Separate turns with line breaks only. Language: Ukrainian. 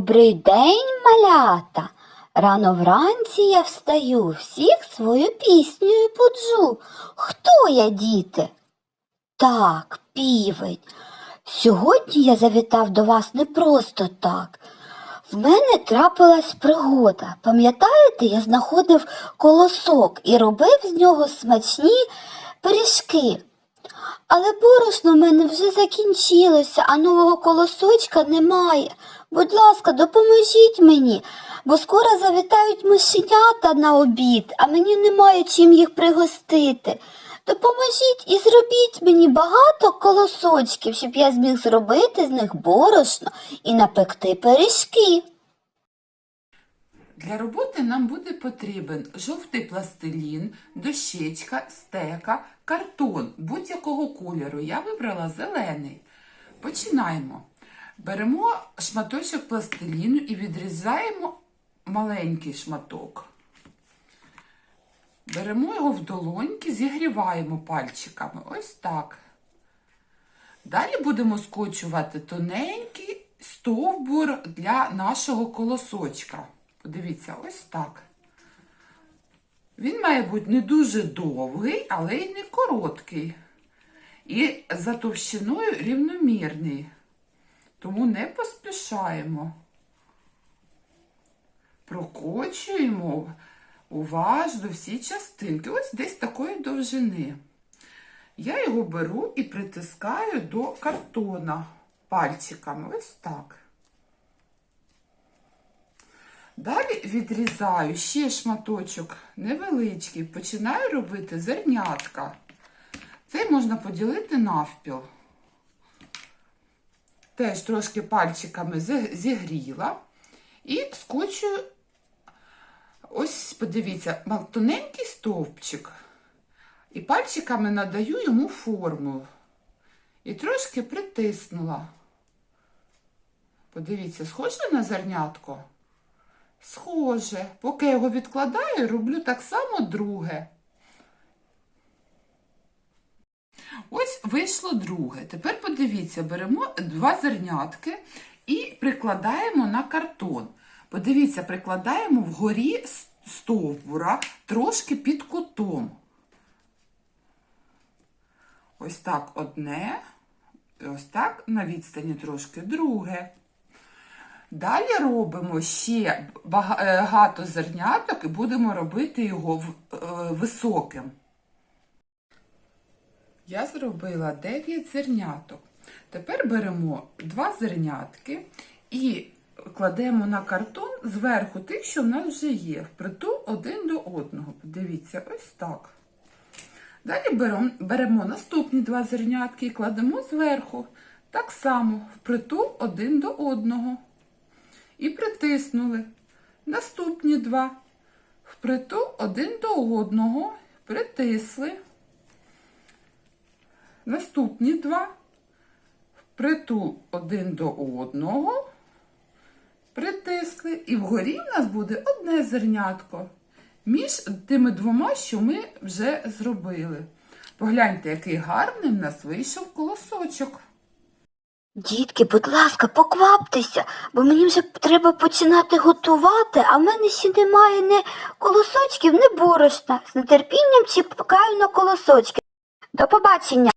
Добрий день, малята. Рано вранці я встаю, всіх свою піснею буджу. Хто я, діти? Так, півень. Сьогодні я завітав до вас не просто так. В мене трапилась пригода. Пам'ятаєте, я знаходив колосок і робив з нього смачні пиріжки. Але борошно в мене вже закінчилося, а нового колосочка немає. Будь ласка, допоможіть мені, бо скоро завітають мишенята на обід, а мені немає чим їх пригостити. Допоможіть і зробіть мені багато колосочків, щоб я зміг зробити з них борошно і напекти пиріжки.
Для роботи нам буде потрібен жовтий пластилін, дощечка, стека, картон будь-якого кольору. Я вибрала зелений. Починаємо. Беремо шматочок пластиліну і відрізаємо маленький шматок. Беремо його в долоньки, зігріваємо пальчиками. Ось так. Далі будемо скочувати тоненький стовбур для нашого колосочка. Подивіться, ось так. Він має бути не дуже довгий, але й не короткий. І за товщиною рівномірний. Тому не поспішаємо. Прокочуємо уважно всі частинки. Ось десь такої довжини. Я його беру і притискаю до картона пальчиками. Ось так. Далі відрізаю ще шматочок невеличкий, починаю робити зернятка. Цей можна поділити навпіл. Теж трошки пальчиками зігріла. І скочую, ось, подивіться, тоненький стовпчик. І пальчиками надаю йому форму. І трошки притиснула. Подивіться, схоже на зернятко? Схоже. Поки я його відкладаю, роблю так само друге. Ось вийшло друге. Тепер подивіться, беремо два зернятки і прикладаємо на картон. Подивіться, прикладаємо вгорі стовбура трошки під кутом. Ось так одне, ось так на відстані трошки друге. Далі робимо ще багато зерняток і будемо робити його е, високим. Я зробила 9 зерняток. Тепер беремо два зернятки і кладемо на картон зверху тих, що в нас вже є, впритул один до одного. Подивіться, ось так. Далі беремо, беремо наступні два зернятки і кладемо зверху. Так само впритул один до одного. І притиснули. Наступні два. Впритул один до одного. Притисли. Наступні два. Впритул один до одного. Притисли. І вгорі в нас буде одне зернятко. Між тими двома, що ми вже зробили. Погляньте, який гарний в нас вийшов колосочок.
Дітки, будь ласка, покваптеся, бо мені вже треба починати готувати, а в мене ще немає ні колосочків, ні борошна. З нетерпінням чекаю на колосочки. До побачення!